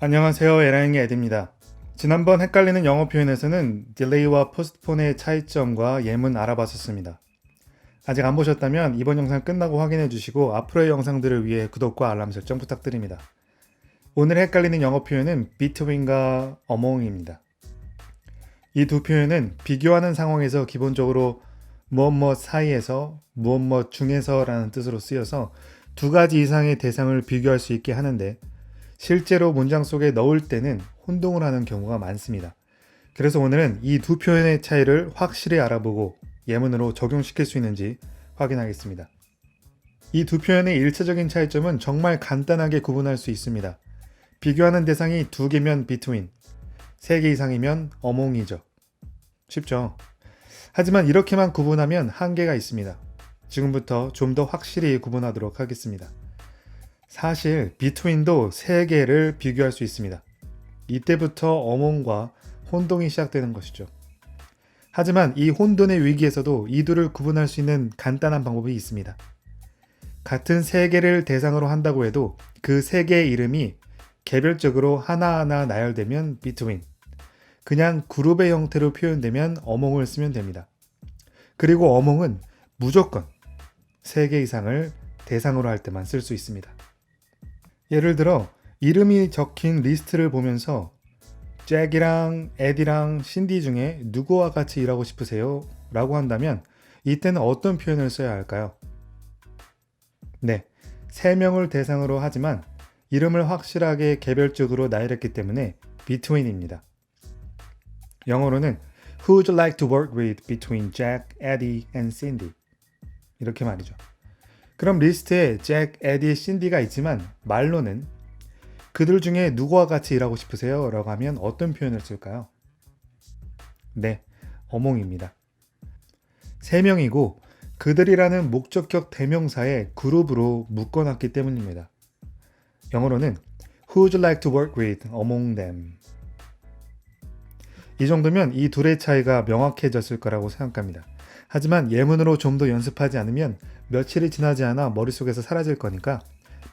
안녕하세요. 에라잉의 에드입니다. 지난번 헷갈리는 영어 표현에서는 딜레이와 포스트폰의 차이점과 예문 알아봤었습니다. 아직 안 보셨다면 이번 영상 끝나고 확인해 주시고 앞으로의 영상들을 위해 구독과 알람 설정 부탁드립니다. 오늘 헷갈리는 영어 표현은 between과 among입니다. 이 두 표현은 비교하는 상황에서 기본적으로 무엇 무엇 사이에서 무엇 무엇 중에서라는 뜻으로 쓰여서 두 가지 이상의 대상을 비교할 수 있게 하는데 실제로 문장 속에 넣을 때는 혼동을 하는 경우가 많습니다. 그래서 오늘은 이 두 표현의 차이를 확실히 알아보고 예문으로 적용시킬 수 있는지 확인하겠습니다. 이 두 표현의 일차적인 차이점은 정말 간단하게 구분할 수 있습니다. 비교하는 대상이 두 개면 between, 세 개 이상이면 among이죠. 쉽죠? 하지만 이렇게만 구분하면 한계가 있습니다. 지금부터 좀 더 확실히 구분하도록 하겠습니다. 사실 between도 세 개를 비교할 수 있습니다. 이때부터 among과 혼동이 시작되는 것이죠. 하지만 이 혼돈의 위기에서도 이 둘을 구분할 수 있는 간단한 방법이 있습니다. 같은 세 개를 대상으로 한다고 해도 그 세 개의 이름이 개별적으로 하나하나 나열되면 between, 그냥 그룹의 형태로 표현되면 among을 쓰면 됩니다. 그리고 among은 무조건 세 개 이상을 대상으로 할 때만 쓸 수 있습니다. 예를 들어 이름이 적힌 리스트를 보면서 잭이랑 에디랑 신디 중에 누구와 같이 일하고 싶으세요? 라고 한다면 이때는 어떤 표현을 써야 할까요? 네, 세 명을 대상으로 하지만 이름을 확실하게 개별적으로 나열했기 때문에 between입니다. 영어로는 Who would you like to work with between Jack, Eddie and Cindy? 이렇게 말이죠. 그럼 리스트에 잭, 에디, 신디가 있지만 말로는 그들 중에 누구와 같이 일하고 싶으세요? 라고 하면 어떤 표현을 쓸까요? 네, 어몽입니다. 세 명이고 그들이라는 목적격 대명사에 그룹으로 묶어놨기 때문입니다. 영어로는 Who would you like to work with among them? 이 정도면 이 둘의 차이가 명확해졌을 거라고 생각합니다. 하지만 예문으로 좀 더 연습하지 않으면 며칠이 지나지 않아 머릿속에서 사라질 거니까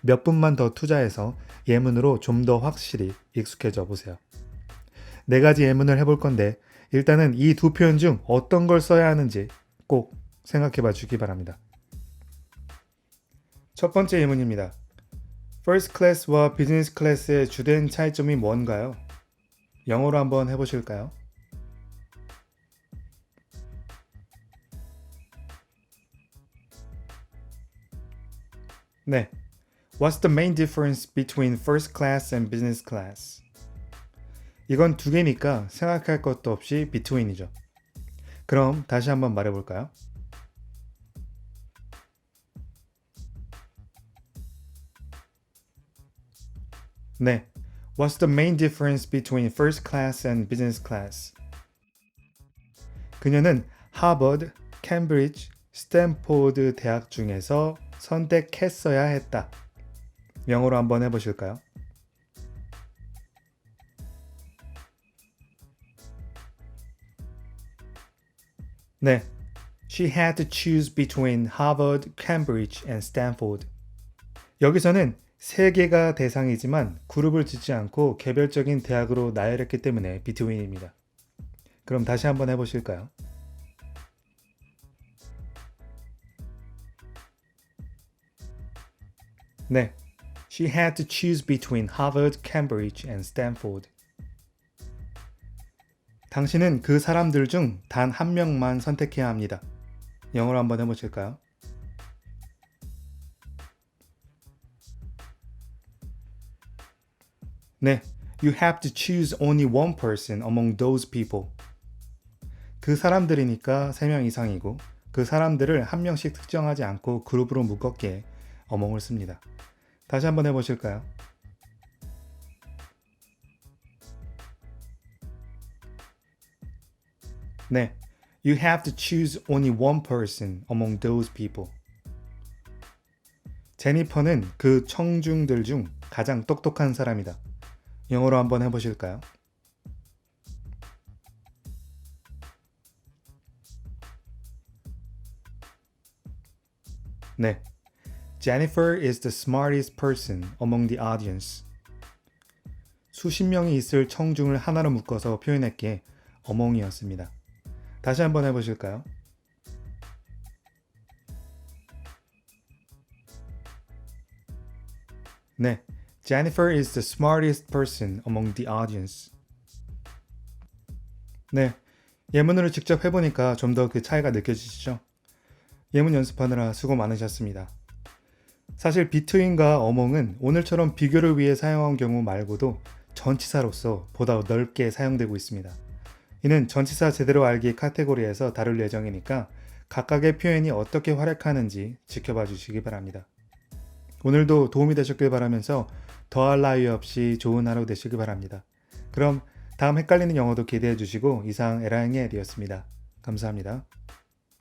몇 분만 더 투자해서 예문으로 좀 더 확실히 익숙해져 보세요. 네 가지 예문을 해볼 건데 일단은 이 두 표현 중 어떤 걸 써야 하는지 꼭 생각해 봐 주기 바랍니다. 첫 번째 예문입니다. First Class와 Business Class의 주된 차이점이 뭔가요? 영어로 한번 해보실까요? 네. What's the main difference between first class and business class? 이건 두 개니까 생각할 것도 없이 between이죠. 그럼 다시 한번 말해볼까요? 네. What's the main difference between first class and business class? 그녀는 하버드, 캠브리지, 스탠포드 대학 중에서 선택했어야 했다. 영어로 한번 해보실까요? 네. She had to choose between Harvard, Cambridge and Stanford. 여기서는 세 개가 대상이지만 그룹을 짓지 않고 개별적인 대학으로 나열했기 때문에 between입니다. 그럼 다시 한번 해보실까요? 네. She had to choose between Harvard, Cambridge and Stanford. 당신은 그 사람들 중 단 한 명만 선택해야 합니다. 영어로 한번 해보실까요? 네. You have to choose only one person among those people. 그 사람들이니까 3명 이상이고 그 사람들을 한 명씩 특정하지 않고 그룹으로 묶었기에 어몽을 씁니다. 다시 한번 해보실까요? 네. You have to choose only one person among those people. 제니퍼는 그 청중들 중 가장 똑똑한 사람이다. 영어로 한번 해보실까요? 네. Jennifer is the smartest person among the audience. 수십 명이 있을 청중을 하나로 묶어서 표현했기에 어몽이었습니다. 다시 한번 해보실까요? 네, Jennifer is the smartest person among the audience. 네, 예문으로 직접 해보니까 좀 더 그 차이가 느껴지시죠? 예문 연습하느라 수고 많으셨습니다. 사실 비트윈과 어몽은 오늘처럼 비교를 위해 사용한 경우 말고도 전치사로서 보다 넓게 사용되고 있습니다. 이는 전치사 제대로 알기 카테고리에서 다룰 예정이니까 각각의 표현이 어떻게 활약하는지 지켜봐 주시기 바랍니다. 오늘도 도움이 되셨길 바라면서 더할 나위 없이 좋은 하루 되시길 바랍니다. 그럼 다음 헷갈리는 영어도 기대해 주시고 이상 에라잉의 에디였습니다. 감사합니다.